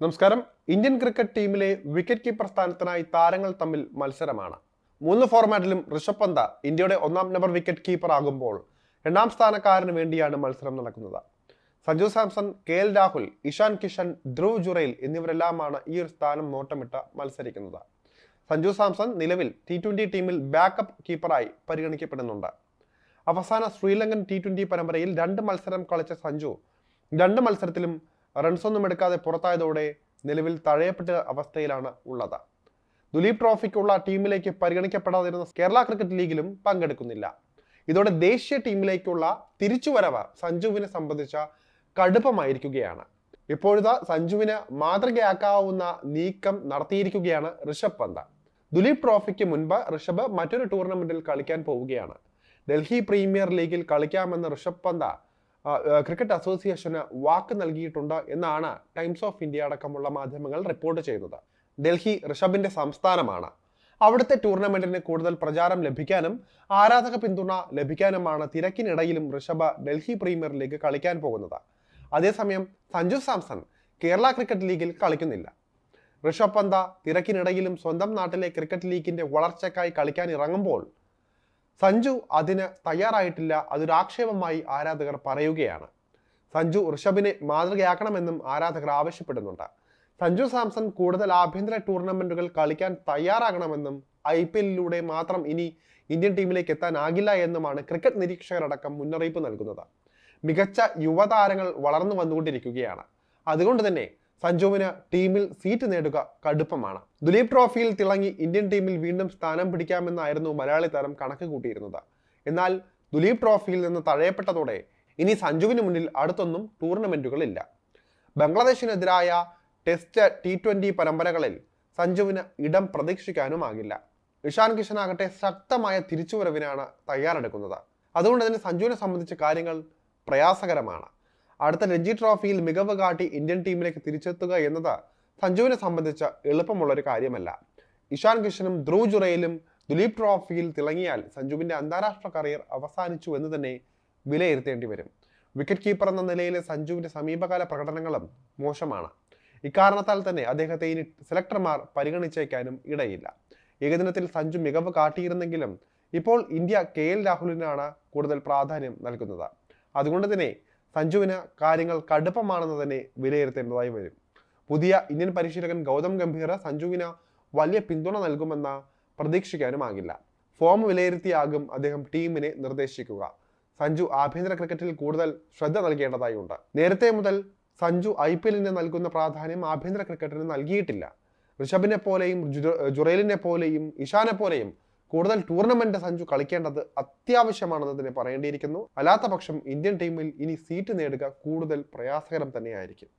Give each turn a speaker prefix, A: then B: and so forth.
A: നമസ്കാരം. Indian cricket ടീമിലെ wicket keeper സ്ഥാനത്തിനായി താരങ്ങൾ തമ്മിൽ മത്സരമാണ്. മൂന്ന് ഫോർമാറ്റിലും ഋഷഭ് പന്ത ഇന്ത്യയുടെ ഒന്നാം നമ്പർ വിക്കറ്റ് കീപ്പർ ആകുമ്പോൾ രണ്ടാം സ്ഥാനക്കാരന് വേണ്ടിയാണ് മത്സരം നടക്കുന്നത്. സഞ്ജു സാംസൺ കെ എൽ രാഹുൽ ഇഷാൻ കിഷൻ ധ്രുവ് ജുറൈൽ എന്നിവരെല്ലാമാണ് ഈ ഒരു സ്ഥാനം നോട്ടമിട്ട് മത്സരിക്കുന്നത്. സഞ്ജു സാംസൺ നിലവിൽ ടി ട്വന്റി ടീമിൽ ബാക്കപ്പ് കീപ്പറായി പരിഗണിക്കപ്പെടുന്നുണ്ട്. അവസാന ശ്രീലങ്കൻ ടി ട്വന്റി പരമ്പരയിൽ രണ്ട് മത്സരം കളിച്ച സഞ്ജു രണ്ട് മത്സരത്തിലും റൺസൊന്നും എടുക്കാതെ പുറത്തായതോടെ നിലവിൽ തഴയപ്പെട്ട അവസ്ഥയിലാണ് ഉള്ളത്. ദുലീപ് ട്രോഫിക്കുള്ള ടീമിലേക്ക് പരിഗണിക്കപ്പെടാതിരുന്ന കേരള ക്രിക്കറ്റ് ലീഗിലും പങ്കെടുക്കുന്നില്ല. ഇതോടെ ദേശീയ ടീമിലേക്കുള്ള തിരിച്ചുവരവ് സഞ്ജുവിനെ സംബന്ധിച്ച കടുപ്പമായിരിക്കുകയാണ്. ഇപ്പോഴത്തെ സഞ്ജുവിന് മാതൃകയാക്കാവുന്ന നീക്കം നടത്തിയിരിക്കുകയാണ് ഋഷഭ് പന്ത്. ദുലീപ് ട്രോഫിക്ക് മുൻപ് ഋഷഭ് മറ്റൊരു ടൂർണമെന്റിൽ കളിക്കാൻ പോവുകയാണ്. ഡൽഹി പ്രീമിയർ ലീഗിൽ കളിക്കാമെന്ന് ഋഷഭ് പന്ത് ക്രിക്കറ്റ് അസോസിയേഷന് വാക്ക് നൽകിയിട്ടുണ്ട് എന്നാണ് ടൈംസ് ഓഫ് ഇന്ത്യ അടക്കമുള്ള മാധ്യമങ്ങൾ റിപ്പോർട്ട് ചെയ്യുന്നത്. ഡൽഹി ഋഷഭിന്റെ സംസ്ഥാനമാണ്. അവിടുത്തെ ടൂർണമെന്റിന് കൂടുതൽ പ്രചാരം ലഭിക്കാനും ആരാധക പിന്തുണ ലഭിക്കാനുമാണ് തിരക്കിനിടയിലും ഋഷഭ ഡൽഹി പ്രീമിയർ ലീഗ് കളിക്കാൻ പോകുന്നത്. അതേസമയം സഞ്ജു സാംസൺ കേരള ക്രിക്കറ്റ് ലീഗിൽ കളിക്കുന്നില്ല. ഋഷഭ് പന്ത തിരക്കിനിടയിലും സ്വന്തം നാട്ടിലെ ക്രിക്കറ്റ് ലീഗിന്റെ വളർച്ചയ്ക്കായി കളിക്കാൻ ഇറങ്ങുമ്പോൾ സഞ്ജു അതിന് തയ്യാറായിട്ടില്ല. അതൊരു ആക്ഷേപമായി ആരാധകർ പറയുകയാണ്. സഞ്ജു ഋഷഭിനെ മാതൃകയാക്കണമെന്നും ആരാധകർ ആവശ്യപ്പെടുന്നുണ്ട്. സഞ്ജു സാംസൺ കൂടുതൽ ആഭ്യന്തര ടൂർണമെന്റുകൾ കളിക്കാൻ തയ്യാറാകണമെന്നും ഐ പി എല്ലിലൂടെ മാത്രം ഇനി ഇന്ത്യൻ ടീമിലേക്ക് എത്താനാകില്ല എന്നുമാണ് ക്രിക്കറ്റ് നിരീക്ഷകരടക്കം മുന്നറിയിപ്പ് നൽകുന്നത്. മികച്ച യുവതാരങ്ങൾ വളർന്നു വന്നുകൊണ്ടിരിക്കുകയാണ്. അതുകൊണ്ട് തന്നെ സഞ്ജുവിന് ടീമിൽ സീറ്റ് നേടുക കടുപ്പമാണ്. ദുലീപ് ട്രോഫിയിൽ തിളങ്ങി ഇന്ത്യൻ ടീമിൽ വീണ്ടും സ്ഥാനം പിടിക്കാമെന്നായിരുന്നു മലയാളി താരം കണക്ക് കൂട്ടിയിരുന്നത്. എന്നാൽ ദുലീപ് ട്രോഫിയിൽ നിന്ന് തഴയപ്പെട്ടതോടെ ഇനി സഞ്ജുവിന് മുന്നിൽ അടുത്തൊന്നും ടൂർണമെന്റുകളില്ല. ബംഗ്ലാദേശിനെതിരായ ടെസ്റ്റ് ടി ട്വന്റി പരമ്പരകളിൽ സഞ്ജുവിന് ഇടം പ്രതീക്ഷിക്കാനുമാകില്ല ഇഷാൻ കിഷൻ ആകട്ടെ ശക്തമായ തിരിച്ചുവരവിനാണ് തയ്യാറെടുക്കുന്നത്. അതുകൊണ്ട് തന്നെ സഞ്ജുവിനെ സംബന്ധിച്ച കാര്യങ്ങൾ പ്രയാസകരമാണ്. അടുത്ത രഞ്ജി ട്രോഫിയിൽ മികവ് കാട്ടി ഇന്ത്യൻ ടീമിലേക്ക് തിരിച്ചെത്തുക എന്നത് സഞ്ജുവിനെ സംബന്ധിച്ച് എളുപ്പമുള്ളൊരു കാര്യമല്ല. ഇഷാൻ കിഷനും ധ്രുവ് ജുറയിലും ദുലീപ് ട്രോഫിയിൽ തിളങ്ങിയാൽ സഞ്ജുവിന്റെ അന്താരാഷ്ട്ര കരിയർ അവസാനിച്ചു എന്ന് തന്നെ വിലയിരുത്തേണ്ടി വരും. വിക്കറ്റ് കീപ്പർ എന്ന നിലയിലെ സഞ്ജുവിന്റെ സമീപകാല പ്രകടനങ്ങളും മോശമാണ്. ഇക്കാരണത്താൽ തന്നെ അദ്ദേഹത്തെ ഇനി സെലക്ടർമാർ പരിഗണിച്ചേക്കാനും ഇടയില്ല. ഏകദിനത്തിൽ സഞ്ജു മികവ് കാട്ടിയിരുന്നെങ്കിലും ഇപ്പോൾ ഇന്ത്യ കെ എൽ രാഹുലിനാണ് കൂടുതൽ പ്രാധാന്യം നൽകുന്നത്. അതുകൊണ്ട് തന്നെ സഞ്ജുവിന് കാര്യങ്ങൾ കടുപ്പമാണെന്ന് തന്നെ വിലയിരുത്തേണ്ടതായി വരും. പുതിയ ഇന്ത്യൻ പരിശീലകൻ ഗൗതം ഗംഭീർ സഞ്ജുവിന് വലിയ പിന്തുണ നൽകുമെന്ന പ്രതീക്ഷിക്കാനുമാകില്ല. ഫോം വിലയിരുത്തിയാകും അദ്ദേഹം ടീമിനെ നിർദ്ദേശിക്കുക. സഞ്ജു ആഭ്യന്തര ക്രിക്കറ്റിൽ കൂടുതൽ ശ്രദ്ധ നൽകേണ്ടതായി ഉണ്ട് നേരത്തെ മുതൽ സഞ്ജു ഐ പി എല്ലിന് നൽകുന്ന പ്രാധാന്യം ആഭ്യന്തര ക്രിക്കറ്റിന് നൽകിയിട്ടില്ല. ഋഷഭിനെ പോലെയും ജുറേലിനെ ജുറൈലിനെ പോലെയും ഇഷാനെ പോലെയും കൂടുതൽ ടൂർണമെന്റ് സഞ്ജു കളിക്കേണ്ടത് അത്യാവശ്യമാണെന്ന് തന്നെ പറയേണ്ടിയിരിക്കുന്നു. അല്ലാത്ത പക്ഷം ഇന്ത്യൻ ടീമിൽ ഇനി സീറ്റ് നേടുക കൂടുതൽ പ്രയാസകരം തന്നെയായിരിക്കും.